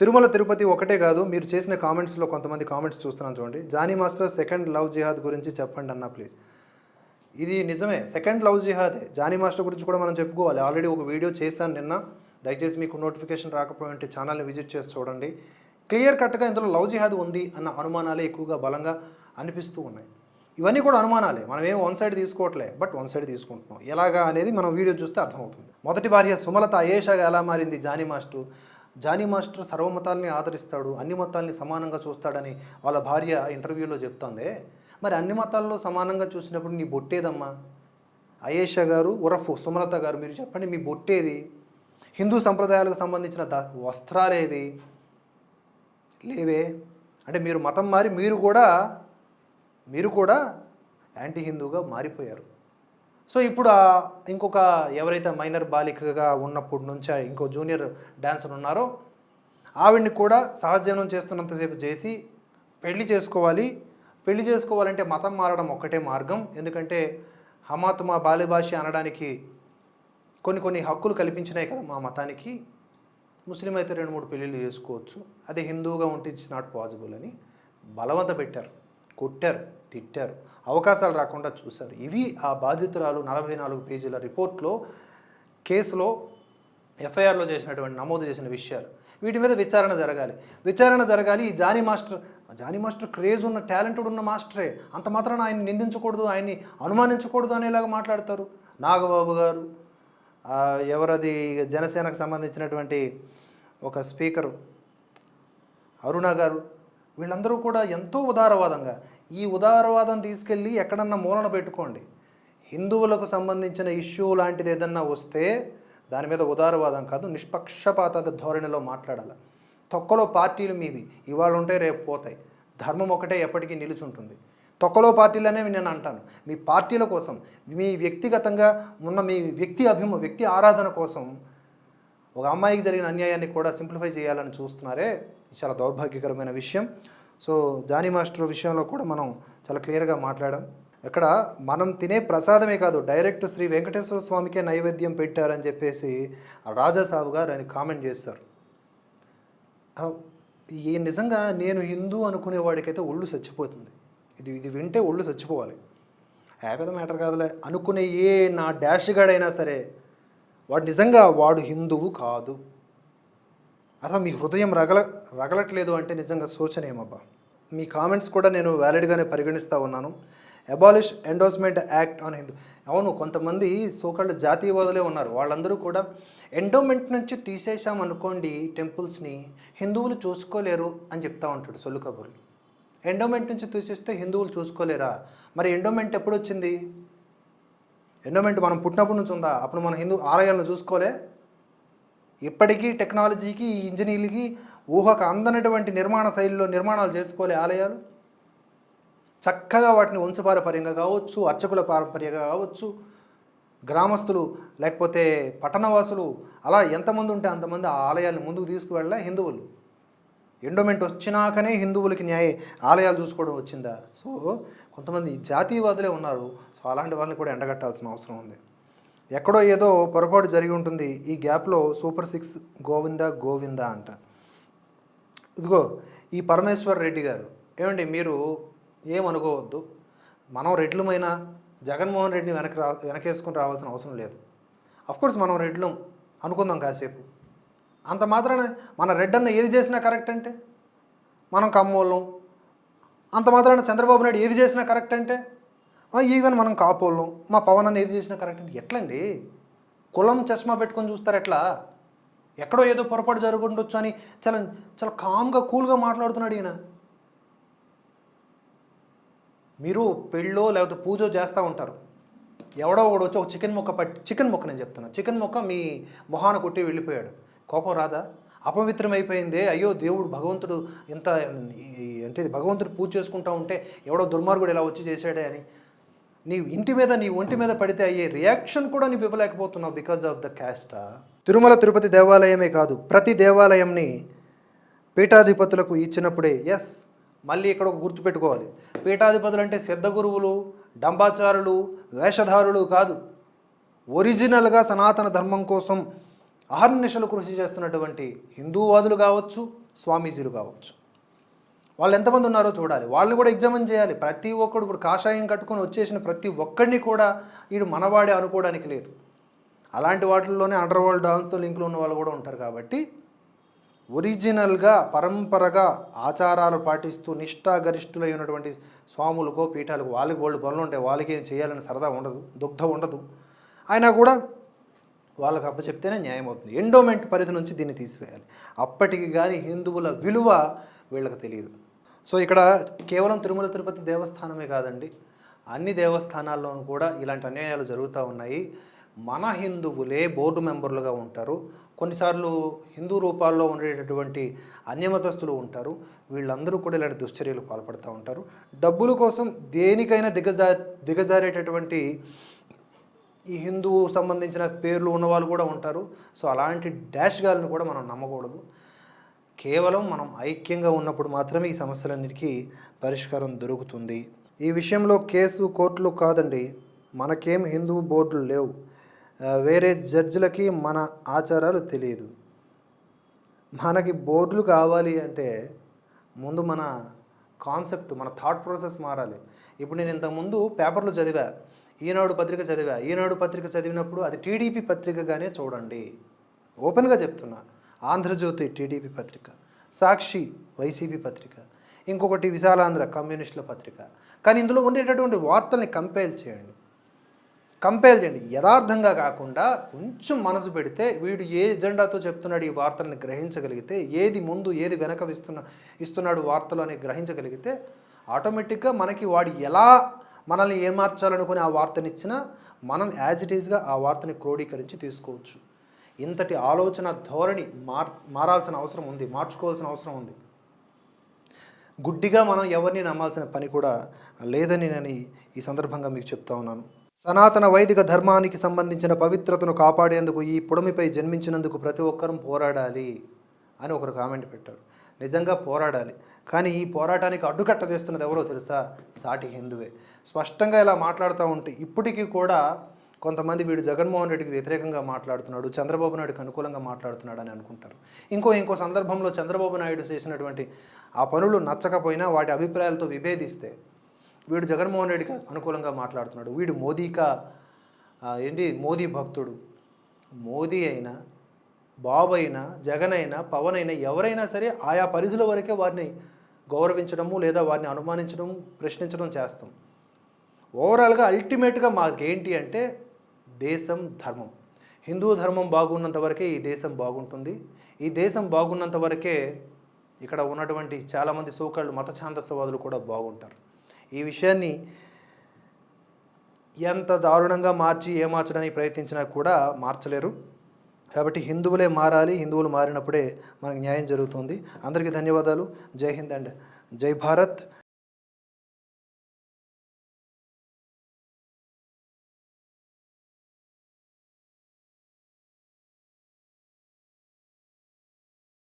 తిరుమల తిరుపతి ఒకటే కాదు మీరు చేసిన కామెంట్స్లో కొంతమంది కామెంట్స్ చూస్తున్నాను చూడండి. Jani master second love jihad గురించి చెప్పండి అన్న ప్లీజ్ ఇది నిజమే. సెకండ్ లవ్ జిహాదే. జానీ మాస్టర్ గురించి కూడా మనం చెప్పుకోవాలి. ఆల్రెడీ ఒక వీడియో చేశాను నిన్న. దయచేసి మీకు నోటిఫికేషన్ రాకపోయింటే ఛానల్ని విజిట్ చేసి చూడండి. క్లియర్ కట్గా ఇందులో లవ్ జిహాద్ ఉంది అన్న అనుమానాలే ఎక్కువగా బలంగా అనిపిస్తూ ఉన్నాయి. ఇవన్నీ కూడా అనుమానాలే. మనం ఏం వన్ సైడ్ తీసుకోవట్లే బట్ వన్ సైడ్ తీసుకుంటున్నాం. ఎలాగా అనేది మనం వీడియో చూస్తే అర్థమవుతుంది. మొదటి భార్య సుమలత అయేషాగా ఎలా మారింది జానీ మాస్టర్? జానీ మాస్టర్ సర్వమతాల్ని ఆదరిస్తాడు అన్ని మతాల్ని సమానంగా చూస్తాడని వాళ్ళ భార్య ఇంటర్వ్యూలో చెప్తోందే. మరి అన్ని మతాల్లో సమానంగా చూసినప్పుడు నీ బొట్టేదమ్మా? అయేష గారు ఉరఫ్ సుమలత గారు మీరు చెప్పండి మీ బొట్టేది? హిందూ సంప్రదాయాలకు సంబంధించిన ద వస్త్రాలేవి? లేవే. అంటే మీరు మతం మారి మీరు కూడా మీరు కూడా యాంటీ హిందూగా మారిపోయారు. సో ఇప్పుడు ఇంకొక ఎవరైతే మైనర్ బాలికగా ఉన్నప్పటి నుంచి ఇంకో జూనియర్ డాన్సర్ ఉన్నారో ఆవిడ్ని కూడా సహజీవనం చేస్తున్నంతసేపు చేసి పెళ్ళి చేసుకోవాలి. పెళ్ళి చేసుకోవాలంటే మతం మారడం ఒక్కటే మార్గం. ఎందుకంటే హమాత్ మా బాల్యభాష అనడానికి కొన్ని కొన్ని హక్కులు కల్పించినాయి కదా మా మతానికి. ముస్లిం అయితే రెండు మూడు పెళ్ళిళ్ళు చేసుకోవచ్చు. అదే హిందువుగా ఉంటే ఇట్స్ నాట్ పాసిబుల్ అని బలవంత పెట్టారు. కొట్టారు తిట్టారు. అవకాశాలు రాకుండా చూశారు. ఇవి ఆ బాధితురాలు నలభై నాలుగు పేజీల రిపోర్ట్లో కేసులో ఎఫ్ఐఆర్లో చేసినటువంటి నమోదు చేసిన విషయాలు. వీటి మీద విచారణ జరగాలి. విచారణ జరగాలి. ఈ Jani master Jani master craze ఉన్న టాలెంటెడ్ ఉన్న మాస్టరే. అంత మాత్రాన ఆయన నిందించకూడదు ఆయన్ని అనుమానించకూడదు అనేలాగా మాట్లాడతారు. నాగబాబు గారు ఎవరది జనసేనకు సంబంధించినటువంటి ఒక స్పీకరు అరుణ గారు వీళ్ళందరూ కూడా ఎంతో ఉదారవాదంగా ఈ ఉదారవాదం తీసుకెళ్ళి ఎక్కడన్నా మూలన పెట్టుకోండి. హిందువులకు సంబంధించిన ఇష్యూ లాంటిది ఏదన్నా వస్తే దాని మీద ఉదారవాదం కాదు నిష్పక్షపాత ధోరణిలో మాట్లాడాలి. తొక్కలో పార్టీలు మీవి ఇవాళ ఉంటే రేపు పోతాయి. ధర్మం ఒకటే ఎప్పటికీ నిలుచుంటుంది. తొక్కలో పార్టీలు అనేవి నేను అంటాను. మీ పార్టీల కోసం మీ వ్యక్తిగతంగా ఉన్న మీ వ్యక్తి అభిమ వ్యక్తి ఆరాధన కోసం ఒక అమ్మాయికి జరిగిన అన్యాయాన్ని కూడా సింప్లిఫై చేయాలని చూస్తున్నారే చాలా దౌర్భాగ్యకరమైన విషయం. సో జానీ మాస్టర్ విషయంలో కూడా మనం చాలా క్లియర్గా మాట్లాడాం. ఇక్కడ మనం తినే ప్రసాదమే కాదు డైరెక్ట్ శ్రీ వెంకటేశ్వర స్వామికే నైవేద్యం పెట్టారని చెప్పేసి రాజాసాబు గారు ఆయన కామెంట్ చేస్తారు. ఈ నిజంగా నేను హిందూ అనుకునేవాడికైతే ఒళ్ళు చచ్చిపోతుంది. ఇది ఇది వింటే ఒళ్ళు చచ్చిపోవాలి. ఆ మ్యాటర్ కాదులే అనుకునే ఏ నా డాష్ గాడైనా సరే వాడు నిజంగా వాడు హిందువు కాదు. అసలు మీ హృదయం రగల రగలట్లేదు అంటే నిజంగా సూచనేమబ్బా మీ కామెంట్స్ కూడా నేను వ్యాలిడ్గానే పరిగణిస్తూ ఉన్నాను. Abolish endowment act on Hindu అవును కొంతమంది సోకళ్ళు జాతీయవాదులే ఉన్నారు. వాళ్ళందరూ కూడా ఎండోమెంట్ నుంచి తీసేసాం అనుకోండి టెంపుల్స్ని హిందువులు చూసుకోలేరు అని చెప్తా ఉంటాడు సొల్లు కబుర్లు. ఎండోమెంట్ నుంచి తీసేస్తే హిందువులు చూసుకోలేరా? మరి ఎండోమెంట్ ఎప్పుడు వచ్చింది ఎండోమెంట్ మనం పుట్టినప్పటి నుంచి ఉందా? అప్పుడు మన హిందూ ఆలయాలను చూసుకోలే. ఇప్పటికీ టెక్నాలజీకి ఇంజనీర్లకి ఊహకు అందనటువంటి నిర్మాణ శైలిలో నిర్మాణాలు చేసుకోలే ఆలయాలు. చక్కగా వాటిని వంశపారపర్యంగా కావచ్చు అర్చకుల పారంపర్యంగా కావచ్చు గ్రామస్తులు లేకపోతే పట్టణవాసులు అలా ఎంతమంది ఉంటే అంతమంది ఆ ఆలయాలను ముందుకు తీసుకువెళ్ళా హిందువులు. ఎండోమెంట్ వచ్చినాకనే హిందువులకి న్యాయ. ఆలయాలు చూసుకోవడం వచ్చిందా? సో కొంతమంది జాతీయవాదులే ఉన్నారు. అలాంటి వాళ్ళని కూడా ఎండగట్టాల్సిన అవసరం ఉంది. ఎక్కడో ఏదో పొరపాటు జరిగి ఉంటుంది. ఈ గ్యాప్లో సూపర్ సిక్స్ గోవింద గోవింద అంట. ఇదిగో ఈ పరమేశ్వర్ రెడ్డి గారు ఏమండి మీరు ఏమనుకోవద్దు మనం రెడ్లమైనా జగన్మోహన్ రెడ్డిని వెనక రా వెనకేసుకుని రావాల్సిన అవసరం లేదు. అఫ్కోర్స్ మనం రెడ్లం అనుకుందాం కాసేపు. అంత మాత్రాన మన రెడ్ అన్న ఏది చేసినా కరెక్ట్ అంటే? మనం కమ్మోళ్ళం. అంత మాత్రాన చంద్రబాబు నాయుడు ఏది చేసినా కరెక్ట్ అంటే? ఈవెన్ మనం కాపోళ్ళం. మా పవన్ అన్న ఏది చేసినా కరెక్ట్ అంటే ఎట్లండి? కులం చష్మా పెట్టుకొని చూస్తారు ఎట్లా? ఎక్కడో ఏదో పొరపాటు జరుగుండొచ్చు అని చాలా చాలా కామ్గా కూల్గా మాట్లాడుతున్నాడు ఈయన. మీరు పెళ్ళో లేకపోతే పూజో చేస్తూ ఉంటారు. ఎవడో ఒకడు వచ్చి ఒక చికెన్ ముక్క పట్టి చికెన్ మొక్క నేను చెప్తున్నా. చికెన్ ముక్క మీ మొహాన కొట్టి వెళ్ళిపోయాడు. కోపం రాదా? అపవిత్రం అయిపోయింది. అయ్యో దేవుడు భగవంతుడు ఇంత అంటే ఇది భగవంతుడు పూజ చేసుకుంటా ఉంటే ఎవడో దుర్మార్గుడు ఇలా వచ్చి చేశాడే అని. నీ ఇంటి మీద నీ ఒంటి మీద పడితే అయ్యే రియాక్షన్ కూడా నీవు ఇవ్వలేకపోతున్నావు బికాజ్ ఆఫ్ ద క్యాస్టా తిరుమల తిరుపతి దేవాలయమే కాదు ప్రతి దేవాలయంని పీఠాధిపతులకు ఇచ్చినప్పుడే ఎస్ మళ్ళీ ఇక్కడ ఒక గుర్తుపెట్టుకోవాలి పీఠాధిపతులు అంటే సిద్ధ గురువులు డంబాచారులు వేషధారులు కాదు. ఒరిజినల్గా సనాతన ధర్మం కోసం అహర్నిశలు కృషి చేస్తున్నటువంటి హిందూవాదులు కావచ్చు స్వామీజీలు కావచ్చు. వాళ్ళు ఎంతమంది ఉన్నారో చూడాలి. వాళ్ళని కూడా ఎగ్జామిన్ చేయాలి. ప్రతి ఒక్కడు ఇప్పుడు కాషాయం కట్టుకొని వచ్చేసిన ప్రతి ఒక్కడిని కూడా వీడు మనవాడే అనుకోవడానికి లేదు. అలాంటి వాటిల్లోనే అండర్ వరల్డ్ డాన్స్తో లింకులు ఉన్న వాళ్ళు కూడా ఉంటారు కాబట్టి ఒరిజినల్గా పరంపరగా ఆచారాలు పాటిస్తూ నిష్ఠాగరిష్ఠులై ఉన్నటువంటి స్వాములకో పీఠాలకు వాళ్ళకి వాళ్ళు పనులు ఉంటాయి వాళ్ళకి ఏం చేయాలని సరదా ఉండదు దుగ్ధ ఉండదు. అయినా కూడా వాళ్ళకి అప్పచెప్తేనే న్యాయం అవుతుంది. ఎండోమెంట్ పరిధి నుంచి దీన్ని తీసివేయాలి. అప్పటికి కానీ హిందువుల విలువ వీళ్ళకి తెలియదు. సో ఇక్కడ కేవలం తిరుమల తిరుపతి దేవస్థానమే కాదండి అన్ని దేవస్థానాల్లోనూ కూడా ఇలాంటి అన్యాయాలు జరుగుతూ ఉన్నాయి. మన హిందువులే బోర్డు మెంబర్లుగా ఉంటారు. కొన్నిసార్లు హిందూ రూపాల్లో ఉండేటటువంటి అన్యమతస్తులు ఉంటారు. వీళ్ళందరూ కూడా ఇలాంటి దుశ్చర్యలు పాల్పడుతూ ఉంటారు. డబ్బుల కోసం దేనికైనా దిగజా దిగజారేటటువంటి ఈ హిందూ సంబంధించిన పేర్లు ఉన్న వాళ్ళు కూడా ఉంటారు. సో అలాంటి డాష్ గాలను కూడా మనం నమ్మకూడదు. కేవలం మనం ఐక్యంగా ఉన్నప్పుడు మాత్రమే ఈ సమస్యలన్నిటికీ పరిష్కారం దొరుకుతుంది. ఈ విషయంలో కేసు కోర్టులు కాదండి. మనకేం హిందూ బోర్డులు లేవు. వేరే జడ్జిలకి మన ఆచారాలు తెలియదు. మనకి బోర్డులు కావాలి అంటే ముందు మన కాన్సెప్ట్ మన థాట్ ప్రాసెస్ మారాలి. ఇప్పుడు నేను ఇంతకుముందు పేపర్లు చదివా. ఈనాడు పత్రిక చదివా. ఈనాడు పత్రిక చదివినప్పుడు అది టీడీపీ పత్రికగానే చూడండి. ఓపెన్గా చెప్తున్నా. ఆంధ్రజ్యోతి టీడీపీ పత్రిక సాక్షి వైసీపీ పత్రిక ఇంకొకటి విశాలాంధ్ర కమ్యూనిస్టుల పత్రిక. కానీ ఇందులో ఉండేటటువంటి వార్తల్ని కంపేర్ చేయండి. కంపేర్ చేయండి. యథార్థంగా కాకుండా కొంచెం మనసు పెడితే వీడు ఏ ఎజెండాతో చెప్తున్నాడు ఈ వార్తలను గ్రహించగలిగితే ఏది ముందు ఏది వెనక ఇస్తున్న ఇస్తున్నాడు వార్తలు అని గ్రహించగలిగితే ఆటోమేటిక్గా మనకి వాడు ఎలా మనల్ని ఏమార్చాలనుకుని ఆ వార్తనిచ్చినా మనం యాజ్ ఇట్ ఈస్గా ఆ వార్తని క్రోడీకరించి తీసుకోవచ్చు. ఇంతటి ఆలోచన ధోరణి మార్ మారాల్సిన అవసరం ఉంది మార్చుకోవాల్సిన అవసరం ఉంది. గుడ్డిగా మనం ఎవరిని నమ్మాల్సిన పని కూడా లేదని నేను ఈ- ఈ సందర్భంగా మీకు చెప్తా ఉన్నాను. సనాతన వైదిక ధర్మానికి సంబంధించిన పవిత్రతను కాపాడేందుకు ఈ పుడమిపై జన్మించినందుకు ప్రతి ఒక్కరూ పోరాడాలి అని ఒకరు కామెంట్ పెట్టారు. నిజంగా పోరాడాలి. కానీ ఈ పోరాటానికి అడ్డుకట్ట వేస్తున్నది ఎవరో తెలుసా? సాటి హిందువే. స్పష్టంగా ఇలా మాట్లాడుతూ ఉంటే ఇప్పటికీ కూడా కొంతమంది వీడు జగన్మోహన్ రెడ్డికి వ్యతిరేకంగా మాట్లాడుతున్నాడు చంద్రబాబు నాయుడుకి అనుకూలంగా మాట్లాడుతున్నాడు అని అనుకుంటారు. ఇంకో ఇంకో సందర్భంలో చంద్రబాబు నాయుడు చేసినటువంటి ఆ పనులు నచ్చకపోయినా వాటి అభిప్రాయాలతో విభేదిస్తే వీడు జగన్మోహన్ రెడ్డికి అనుకూలంగా మాట్లాడుతున్నాడు. వీడు మోదీకా ఏంటి? మోదీ భక్తుడు. మోదీ అయినా బాబు అయినా జగన్ అయినా పవన్ అయినా ఎవరైనా సరే ఆయా పరిధుల వరకే వారిని గౌరవించడము లేదా వారిని అనుమానించడం ప్రశ్నించడం చేస్తాం. ఓవరాల్గా అల్టిమేట్గా మాకేంటి అంటే దేశం ధర్మం. హిందూ ధర్మం బాగున్నంత వరకే ఈ దేశం బాగుంటుంది. ఈ దేశం బాగున్నంత వరకే ఇక్కడ ఉన్నటువంటి చాలామంది సోకాళ్ళు మత ఛాందస్యవాదులు కూడా బాగుంటారు. ఈ విషయాన్ని ఎంత దారుణంగా మార్చి ఏ మార్చడానికి ప్రయత్నించినా కూడా మార్చలేరు. కాబట్టి హిందువులే మారాలి హిందువులు మారినప్పుడే మనకు న్యాయం జరుగుతుంది. అందరికీ ధన్యవాదాలు. జై హింద్ అండ్ జై భారత్.